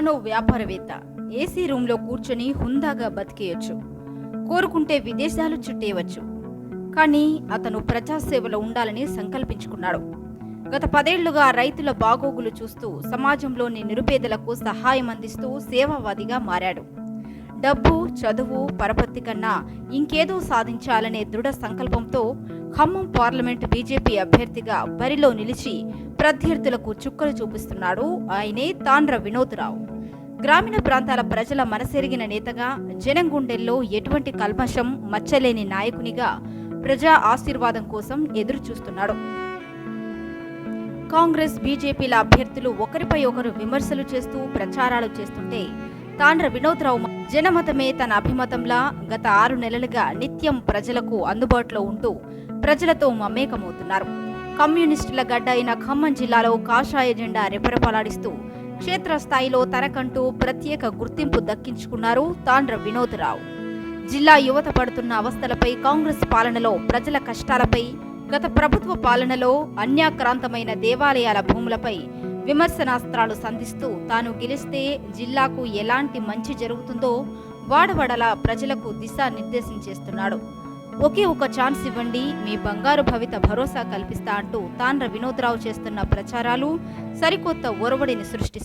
తానో వ్యాపారవేత్త. ఏసీ రూమ్లో కూర్చొని హుందాగా బతికేయచ్చు. కోరుకుంటే విదేశాలు చుట్టేయవచ్చు. కానీ అతను ప్రజాసేవలో ఉండాలని సంకల్పించుకున్నాడు. గత పదేళ్ళుగా రైతుల బాగోగులు చూస్తూ సమాజంలోని నిరుపేదలకు సహాయం అందిస్తూ సేవావాదిగా మారాడు. డబ్బు చదువు పరపత్తి కన్నా ఇంకేదో సాధించాలనే దృఢ సంకల్పంతో ఖమ్మం పార్లమెంట్ బీజేపీ అభ్యర్థిగా బరిలో నిలిచి ప్రత్యర్థులకు చుక్కలు చూపిస్తున్నాడు ఆయనే తాండ్ర వినోద్రావు. గ్రామీణ ప్రాంతాల ప్రజల మనసెరిగిన నేతగా జనం గుండెల్లో ఎటువంటి కల్మషం మచ్చలేని నాయకునిగా ప్రజా ఆశీర్వాదం కోసం ఎదురు చూస్తున్నాడు కాంగ్రెస్ బీజేపీల అభ్యర్థులు ఒకరిపై ఒకరు విమర్శలు చేస్తూ ప్రచారాలు చేస్తుంటే తాండ్ర వినోద్రావు జనమతమే తన అభిమతంలా గత ఆరు నెలలుగా నిత్యం ప్రజలకు అందుబాటులో ఉంటూ ప్రజలతో మమేకమవుతున్నారు. కమ్యూనిస్టుల గడ్డ అయిన ఖమ్మం జిల్లాలో కాషాయ జెండా రెపరెపలాడిస్తూ క్షేత్రస్థాయిలో తనకంటూ ప్రత్యేక గుర్తింపు దక్కించుకున్నారు తాండ్ర వినోద్రావు. జిల్లా యువత పడుతున్న అవస్థలపై కాంగ్రెస్ పాలనలో ప్రజల కష్టాలపై గత ప్రభుత్వ పాలనలో అన్యాక్రాంతమైన దేవాలయాల భూములపై విమర్శనాస్త్రాలు సంధిస్తూ తాను గెలిస్తే జిల్లాకు ఎలాంటి మంచి జరుగుతుందో వాడవడలా ప్రజలకు దిశానిర్దేశం చేస్తున్నాడు. ఒకే ఒక ఛాన్స్ ఇవ్వండి మీ బంగారు భవిత భరోసా కల్పిస్తా అంటూ తాండ్ర వినోద్రావు చేస్తున్న ప్రచారాలు సరికొత్త ఒరవడిని సృష్టి